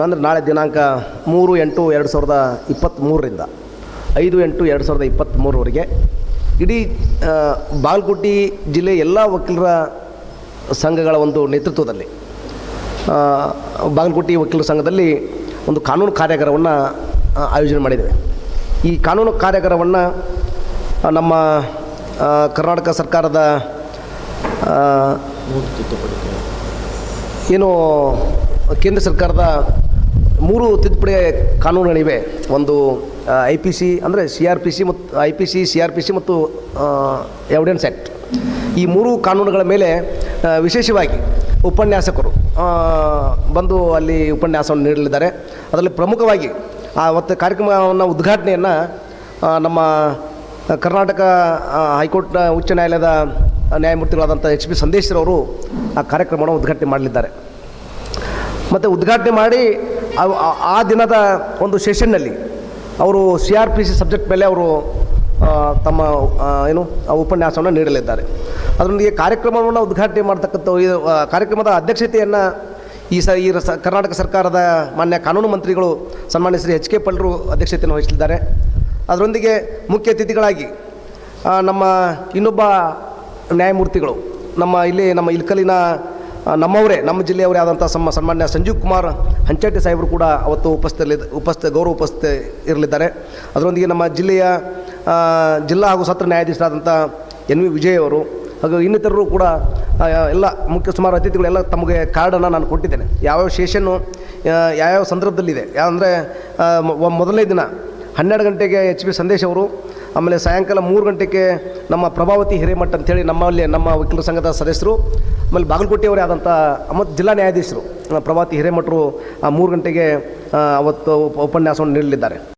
ಅಂದರೆ ನಾಳೆ ದಿನಾಂಕ ಮೂರು ಎಂಟು ಎರಡು ಸಾವಿರದ ಇಪ್ಪತ್ತ್ಮೂರರಿಂದ. ಐದು ಎಂಟು ಎರಡು ಸಾವಿರದ ಇಪ್ಪತ್ತ್ಮೂರವರೆಗೆ ಇಡೀ ಬಾಗಲಕೋಟೆ ಜಿಲ್ಲೆ ಎಲ್ಲ ವಕೀಲರ ಸಂಘಗಳ ಒಂದು ನೇತೃತ್ವದಲ್ಲಿ ಬಾಗಲಕೋಟೆ ವಕೀಲರ ಸಂಘದಲ್ಲಿ ಒಂದು ಕಾನೂನು ಕಾರ್ಯಾಗಾರವನ್ನು ಆಯೋಜನೆ ಮಾಡಿದ್ದೇವೆ. ಈ ಕಾನೂನು ಕಾರ್ಯಾಗಾರವನ್ನು ನಮ್ಮ ಕರ್ನಾಟಕ ಸರ್ಕಾರದ ಏನು ಕೇಂದ್ರ ಸರ್ಕಾರದ ಮೂರು ತಿದ್ದುಪಡಿ ಕಾನೂನುಗಳಿವೆ. ಒಂದು ಐ ಪಿ ಸಿ ಅಂದರೆ ಸಿ ಆರ್ ಪಿ ಸಿ ಮತ್ತು I P C C R P C ಮತ್ತು ಎವಿಡೆನ್ಸ್ ಆ್ಯಕ್ಟ್ ಈ ಮೂರು ಕಾನೂನುಗಳ ಮೇಲೆ ವಿಶೇಷವಾಗಿ ಉಪನ್ಯಾಸಕರು ಬಂದು ಅಲ್ಲಿ ಉಪನ್ಯಾಸವನ್ನು ನೀಡಲಿದ್ದಾರೆ. ಅದರಲ್ಲಿ ಪ್ರಮುಖವಾಗಿ ಆ ಕಾರ್ಯಕ್ರಮವನ್ನು ಉದ್ಘಾಟನೆಯನ್ನು ನಮ್ಮ ಕರ್ನಾಟಕ ಹೈಕೋರ್ಟ್ ಉಚ್ಚ ನ್ಯಾಯಾಲಯದ ನ್ಯಾಯಮೂರ್ತಿಗಳಾದಂಥ ಎಚ್ ಪಿ ಸಂದೇಶ್ರವರು ಆ ಕಾರ್ಯಕ್ರಮವನ್ನು ಉದ್ಘಾಟನೆ ಮಾಡಲಿದ್ದಾರೆ. ಮತ್ತು ಉದ್ಘಾಟನೆ ಮಾಡಿ ಆ- ದಿನದ ಒಂದು ಸೆಷನ್ನಲ್ಲಿ ಅವರು C R P C subject ಮೇಲೆ ಅವರು ತಮ್ಮ ಏನು ಉಪನ್ಯಾಸವನ್ನು ನೀಡಲಿದ್ದಾರೆ. ಅದರೊಂದಿಗೆ ಕಾರ್ಯಕ್ರಮವನ್ನು ಉದ್ಘಾಟನೆ ಮಾಡ್ತಕ್ಕಂಥ ಕಾರ್ಯಕ್ರಮದ ಅಧ್ಯಕ್ಷತೆಯನ್ನು ಈ ಸ ಈ ಸ ಕರ್ನಾಟಕ ಸರ್ಕಾರದ ಮಾನ್ಯ ಕಾನೂನು ಮಂತ್ರಿಗಳು ಸನ್ಮಾನ್ಯ ಶ್ರೀ ಎಚ್ ಕೆ ಪಲ್ರು ಅಧ್ಯಕ್ಷತೆಯನ್ನು ವಹಿಸಲಿದ್ದಾರೆ. ಅದರೊಂದಿಗೆ ಮುಖ್ಯ ಅತಿಥಿಗಳಾಗಿ ನಮ್ಮ ಇನ್ನೊಬ್ಬ ನ್ಯಾಯಮೂರ್ತಿಗಳು, ನಮ್ಮ ಇಲ್ಲಿ, ನಮ್ಮ ಇಲ್ಕಲಿನ ನಮ್ಮವರೇ, ನಮ್ಮ ಜಿಲ್ಲೆಯವರೇ ಆದಂಥ ಸಮ್ಮ ಸನ್ಮಾನ್ಯ ಸಂಜೀವ್ ಕುಮಾರ್ ಹಂಚಟ್ಟಿ ಸಾಹೇಬರು ಕೂಡ ಅವತ್ತು ಉಪಸ್ಥಿತಲ್ಲಿ ಉಪಸ್ಥಿತ, ಗೌರವ ಉಪಸ್ಥಿತ ಇರಲಿದ್ದಾರೆ. ಅದರೊಂದಿಗೆ ನಮ್ಮ ಜಿಲ್ಲೆಯ ಜಿಲ್ಲಾ ಹಾಗೂ ಸತ್ರ ನ್ಯಾಯಾಧೀಶರಾದಂಥ ಎನ್ ವಿ ವಿಜಯ್ ಅವರು, ಹಾಗೂ ಇನ್ನಿತರರು ಕೂಡ ಎಲ್ಲ ಮುಖ್ಯ ಸುಮಾರು ಅತಿಥಿಗಳೆಲ್ಲ ತಮಗೆ ಕಾರ್ಡನ್ನು ನಾನು ಕೊಟ್ಟಿದ್ದೇನೆ. ಯಾವ್ಯಾವ ಸೆಷನ್ನು ಯಾವ್ಯಾವ ಸಂದರ್ಭದಲ್ಲಿದೆ ಯಾವಂದರೆ ಮೊದಲನೇ ದಿನ ಹನ್ನೆರಡು ಗಂಟೆಗೆ ಎಚ್ ಪಿ ಸಂದೇಶ್ ಅವರು ಆಮೇಲೆ ಸಾಯಂಕಾಲ ಮೂರು ಗಂಟೆಗೆ ನಮ್ಮ ಪ್ರಭಾವತಿ ಹಿರೇಮಠ ಅಂತೇಳಿ ನಮ್ಮಲ್ಲಿ ನಮ್ಮ ವಕೀಲರ ಸಂಘದ ಸದಸ್ಯರು, ಆಮೇಲೆ ಬಾಗಲಕೋಟೆಯವರೇ ಆದಂಥ ಮತ್ತು ಜಿಲ್ಲಾ ನ್ಯಾಯಾಧೀಶರು ಪ್ರಭಾತಿ ಹಿರೇಮಠರು, ಆ, ಮೂರು ಗಂಟೆಗೆ ಅವತ್ತು ಉಪನ್ಯಾಸವನ್ನು ನೀಡಲಿದ್ದಾರೆ.